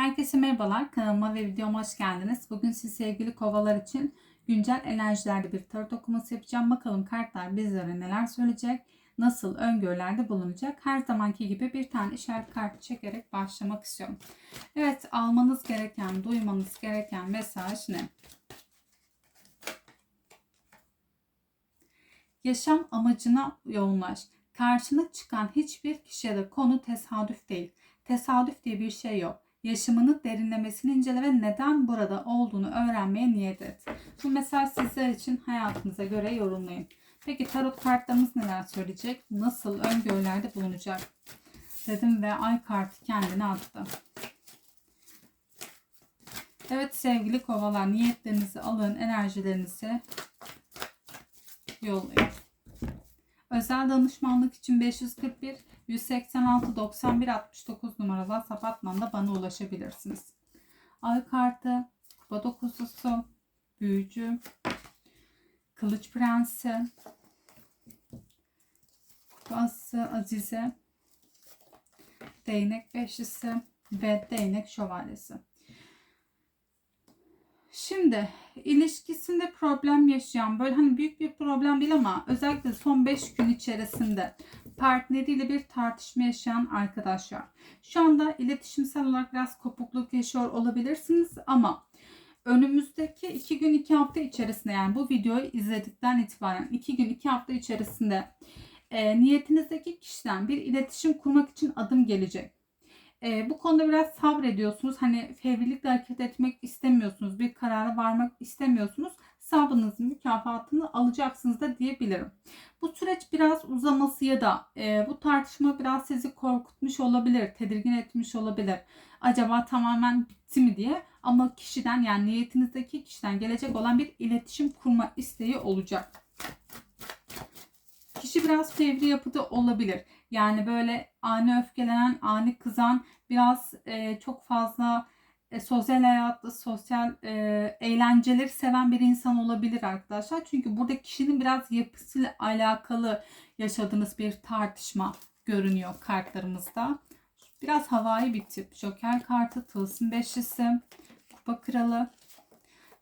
Herkese merhabalar. Kanalıma ve videoma hoş geldiniz. Bugün siz sevgili kovalar için güncel enerjilerde bir tarot okuması yapacağım. Bakalım kartlar bizlere neler söyleyecek, nasıl öngörülerde bulunacak. Her zamanki gibi bir tane işaret kartı çekerek başlamak istiyorum. Evet almanız gereken, duymanız gereken mesaj ne? Yaşam amacına yoğunlaş. Karşına çıkan hiçbir kişi ya da konu tesadüf değil. Tesadüf diye bir şey yok. Yaşamını derinlemesini incele ve neden burada olduğunu öğrenmeye niyet et. Bu mesaj sizler için hayatınıza göre yorumlayın. Peki tarot kartlarımız neler söyleyecek? Nasıl öngörülerde bulunacak? Dedim ve ay kartı kendini attı. Evet sevgili kovalar niyetlerinizi alın, enerjilerinizi yollayın. Özel danışmanlık için 541 186 91 69 numaralı WhatsApp hattından bana ulaşabilirsiniz. Ay kartı, kupa dokuzusu, büyücü, kılıç prensi, kupası azize, değnek beşlisi ve değnek şövalyesi. Şimdi ilişkisinde problem yaşayan böyle hani büyük bir problem değil ama özellikle son 5 gün içerisinde partneriyle bir tartışma yaşayan arkadaşlar. Şu anda iletişimsel olarak biraz kopukluk yaşıyor olabilirsiniz ama önümüzdeki 2 gün 2 hafta içerisinde yani bu videoyu izledikten itibaren 2 gün 2 hafta içerisinde e, niyetinizdeki kişiden bir iletişim kurmak için adım gelecek. E, bu konuda biraz sabrediyorsunuz. Hani fevrilikle hareket etmek istemiyorsunuz. Bir karara varmak istemiyorsunuz. Sabrınızın mükafatını alacaksınız da diyebilirim. Bu süreç biraz uzaması ya da e, bu tartışma biraz sizi korkutmuş olabilir, tedirgin etmiş olabilir. Acaba tamamen bitti mi diye ama kişiden yani niyetinizdeki kişiden gelecek olan bir iletişim kurma isteği olacak. Kişi biraz fevri yapıda olabilir. Yani böyle ani öfkelenen, ani kızan, biraz e, çok fazla e, sosyal hayatta, sosyal e, eğlenceleri seven bir insan olabilir arkadaşlar. Çünkü burada kişinin biraz yapısıyla alakalı yaşadığınız bir tartışma görünüyor kartlarımızda. Biraz havai bir tip. Joker kartı, tılsım beşlisi, kupa kralı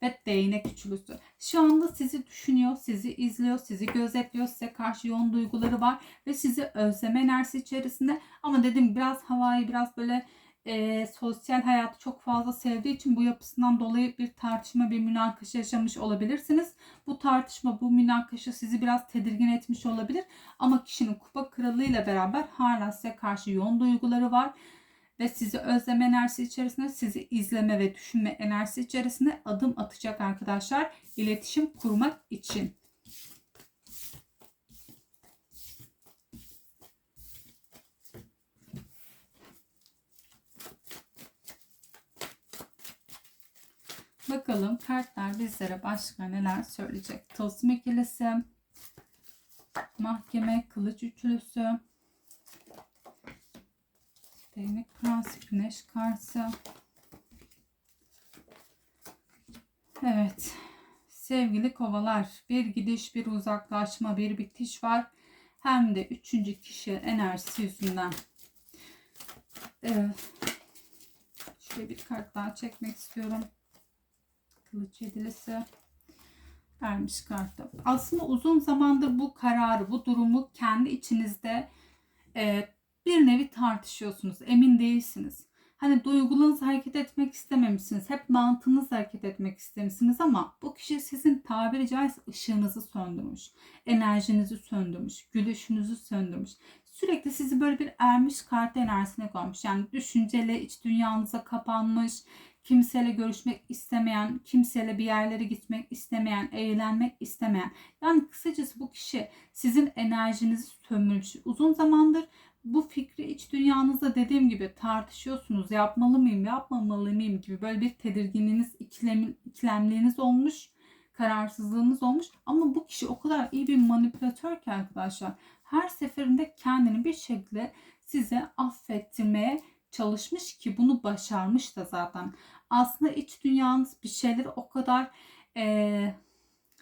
ve değnek üçlüsü. Şu anda sizi düşünüyor, sizi izliyor, sizi gözetliyor, size karşı yoğun duyguları var ve sizi özleme enerjisi içerisinde. Ama dedim biraz havai, biraz böyle e, sosyal hayatı çok fazla sevdiği için bu yapısından dolayı bir tartışma, bir münakaşa yaşamış olabilirsiniz. Bu tartışma, bu münakaşa sizi biraz tedirgin etmiş olabilir. Ama kişinin kupa kralıyla beraber hala size karşı yoğun duyguları var ve sizi özleme enerjisi içerisinde, sizi izleme ve düşünme enerjisi içerisinde adım atacak arkadaşlar iletişim kurmak için. Bakalım kartlar bizlere başka neler söyleyecek. Tılsım ikilisi, mahkeme, kılıç üçlüsü, değnek prensi, güneş kartı. Evet. Sevgili kovalar, bir gidiş, bir uzaklaşma, bir bitiş var. Hem de üçüncü kişi enerjisi yüzünden. Evet. Şöyle bir kart daha çekmek istiyorum. Kılıç yedilisi vermiş kartı. Aslında uzun zamandır bu kararı, bu durumu kendi içinizde e, bir nevi tartışıyorsunuz. Emin değilsiniz. Hani duygularınızla hareket etmek istememişsiniz. Hep mantığınızla hareket etmek istemişsiniz ama bu kişi sizin tabiri caizse ışığınızı söndürmüş. Enerjinizi söndürmüş. Gülüşünüzü söndürmüş. Sürekli sizi böyle bir ermiş kart enerjisine koymuş. Yani düşünceli iç dünyanıza kapanmış kimseyle görüşmek istemeyen, kimseyle bir yerlere gitmek istemeyen, eğlenmek istemeyen. Yani kısacası bu kişi sizin enerjinizi sömürmüş. Uzun zamandır bu fikri iç dünyanızda dediğim gibi tartışıyorsunuz. Yapmalı mıyım, yapmamalı mıyım gibi böyle bir tedirginliğiniz, ikilem, ikilemliğiniz olmuş. Kararsızlığınız olmuş. Ama bu kişi o kadar iyi bir manipülatör ki arkadaşlar. Her seferinde kendini bir şekilde size affettirmeye çalışmış ki bunu başarmış da zaten. Aslında iç dünyanız bir şeyleri o kadar e,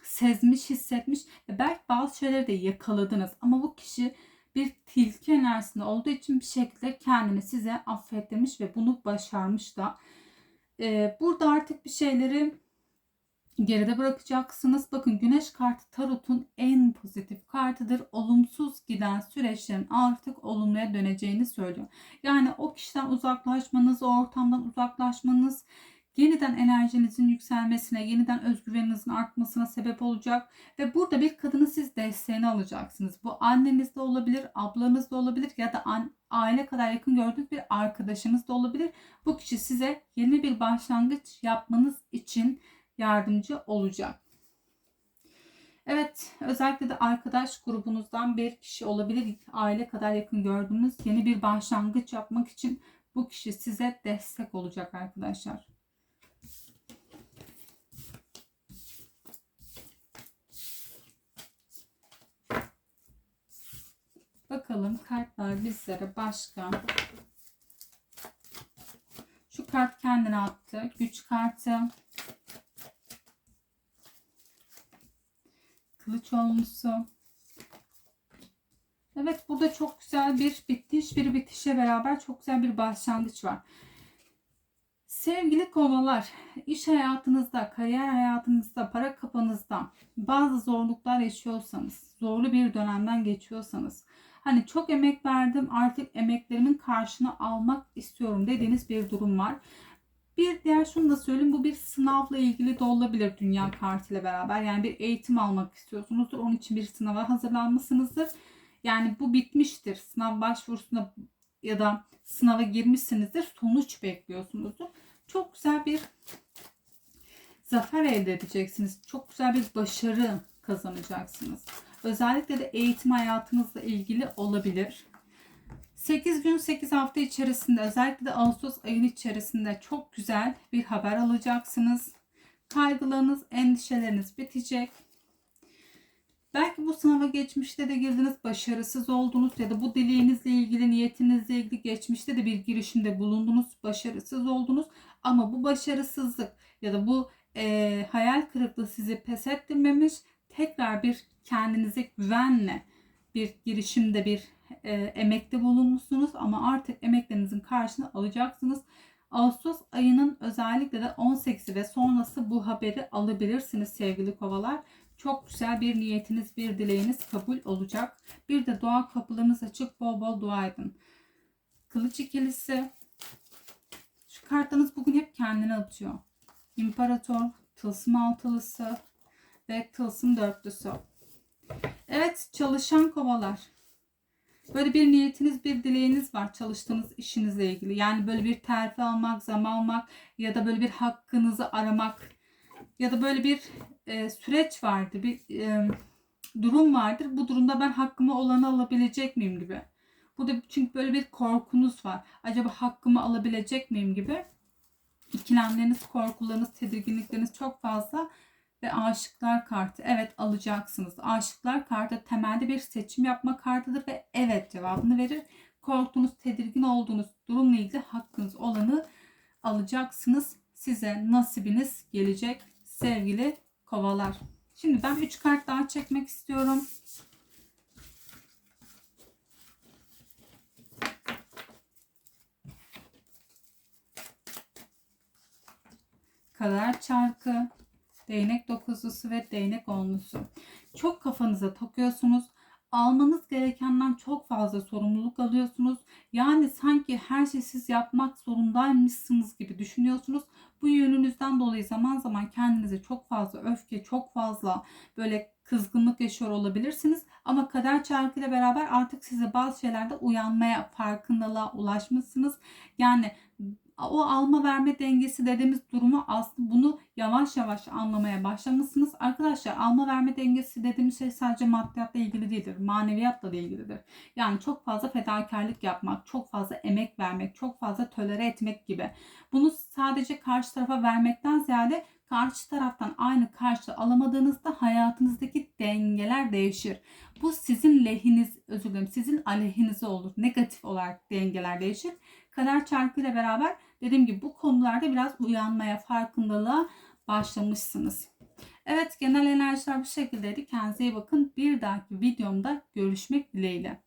sezmiş, hissetmiş belki bazı şeyleri de yakaladınız. Ama bu kişi bir tilki enerjisinde olduğu için bir şekilde kendini size affettirmiş ve bunu başarmış da. Ee, burada artık bir şeyleri geride bırakacaksınız. Bakın güneş kartı tarotun en pozitif kartıdır. Olumsuz giden süreçlerin artık olumluya döneceğini söylüyor. Yani o kişiden uzaklaşmanız, o ortamdan uzaklaşmanız yeniden enerjinizin yükselmesine, yeniden özgüveninizin artmasına sebep olacak. Ve burada bir kadının siz desteğini alacaksınız. Bu anneniz de olabilir, ablanız da olabilir ya da aile kadar yakın gördüğünüz bir arkadaşınız da olabilir. Bu kişi size yeni bir başlangıç yapmanız için yardımcı olacak. Evet, özellikle de arkadaş grubunuzdan bir kişi olabilir. Aile kadar yakın gördüğünüz yeni bir başlangıç yapmak için bu kişi size destek olacak arkadaşlar. Bakalım kartlar bizlere başka. Şu kart kendine attı. Güç kartı. Kılıç olmuşsu. Evet burada çok güzel bir bitiş, bir bitişe beraber çok güzel bir başlangıç var. Sevgili kovalar, iş hayatınızda, kariyer hayatınızda, para kafanızda bazı zorluklar yaşıyorsanız, zorlu bir dönemden geçiyorsanız, hani çok emek verdim artık emeklerimin karşını almak istiyorum dediğiniz bir durum var. Bir diğer şunu da söyleyeyim bu bir sınavla ilgili de olabilir dünya kartıyla beraber. Yani bir eğitim almak istiyorsunuzdur. Onun için bir sınava hazırlanmışsınızdır. Yani bu bitmiştir. Sınav başvurusuna ya da sınava girmişsinizdir. Sonuç bekliyorsunuzdur. Çok güzel bir zafer elde edeceksiniz. Çok güzel bir başarı kazanacaksınız. Özellikle de eğitim hayatınızla ilgili olabilir. 8 gün 8 hafta içerisinde özellikle de Ağustos ayının içerisinde çok güzel bir haber alacaksınız. Kaygılarınız, endişeleriniz bitecek. Belki bu sınava geçmişte de girdiniz, başarısız oldunuz ya da bu dileğinizle ilgili, niyetinizle ilgili geçmişte de bir girişimde bulundunuz, başarısız oldunuz. Ama bu başarısızlık ya da bu e, hayal kırıklığı sizi pes ettirmemiş, tekrar bir kendinize güvenle bir girişimde bir e, emekte bulunmuşsunuz ama artık emeklerinizin karşını alacaksınız. Ağustos ayının özellikle de 18'i ve sonrası bu haberi alabilirsiniz sevgili kovalar. Çok güzel bir niyetiniz, bir dileğiniz kabul olacak. Bir de dua kapılarınız açık, bol bol dua edin. Kılıç ikilisi. Şu kartınız bugün hep kendini atıyor. İmparator, tılsım altılısı ve tılsım dörtlüsü. Evet çalışan kovalar. Böyle bir niyetiniz, bir dileğiniz var çalıştığınız işinizle ilgili. Yani böyle bir terfi almak, zam almak ya da böyle bir hakkınızı aramak ya da böyle bir e, süreç vardır, bir e, durum vardır. Bu durumda ben hakkımı olanı alabilecek miyim gibi. Bu da çünkü böyle bir korkunuz var. Acaba hakkımı alabilecek miyim gibi. İkilemleriniz, korkularınız, tedirginlikleriniz çok fazla ve aşıklar kartı. Evet alacaksınız. Aşıklar kartı temelde bir seçim yapma kartıdır ve evet cevabını verir. Korktuğunuz, tedirgin olduğunuz durumla ilgili hakkınız olanı alacaksınız. Size nasibiniz gelecek sevgili kovalar. Şimdi ben 3 kart daha çekmek istiyorum. Kader çarkı, değnek dokuzlusu ve değnek onlusu. Çok kafanıza takıyorsunuz. Almanız gerekenden çok fazla sorumluluk alıyorsunuz. Yani sanki her şeyi siz yapmak zorundaymışsınız gibi düşünüyorsunuz. Bu yönünüzden dolayı zaman zaman kendinize çok fazla öfke, çok fazla böyle kızgınlık yaşıyor olabilirsiniz. Ama kader çarkıyla beraber artık size bazı şeylerde uyanmaya, farkındalığa ulaşmışsınız. Yani o alma verme dengesi dediğimiz durumu aslında bunu yavaş yavaş anlamaya başlamışsınız. Arkadaşlar alma verme dengesi dediğimiz şey sadece maddiyatla ilgili değildir. Maneviyatla da ilgilidir. Yani çok fazla fedakarlık yapmak, çok fazla emek vermek, çok fazla tölere etmek gibi. Bunu sadece karşı tarafa vermekten ziyade karşı taraftan aynı karşı alamadığınızda hayatınızdaki dengeler değişir. Bu sizin lehiniz, özür dilerim, sizin aleyhinize olur. Negatif olarak dengeler değişir. Kader çarkıyla beraber dediğim gibi bu konularda biraz uyanmaya, farkındalığa başlamışsınız. Evet genel enerjiler bu şekildeydi. Kendinize iyi bakın. Bir dahaki videomda görüşmek dileğiyle.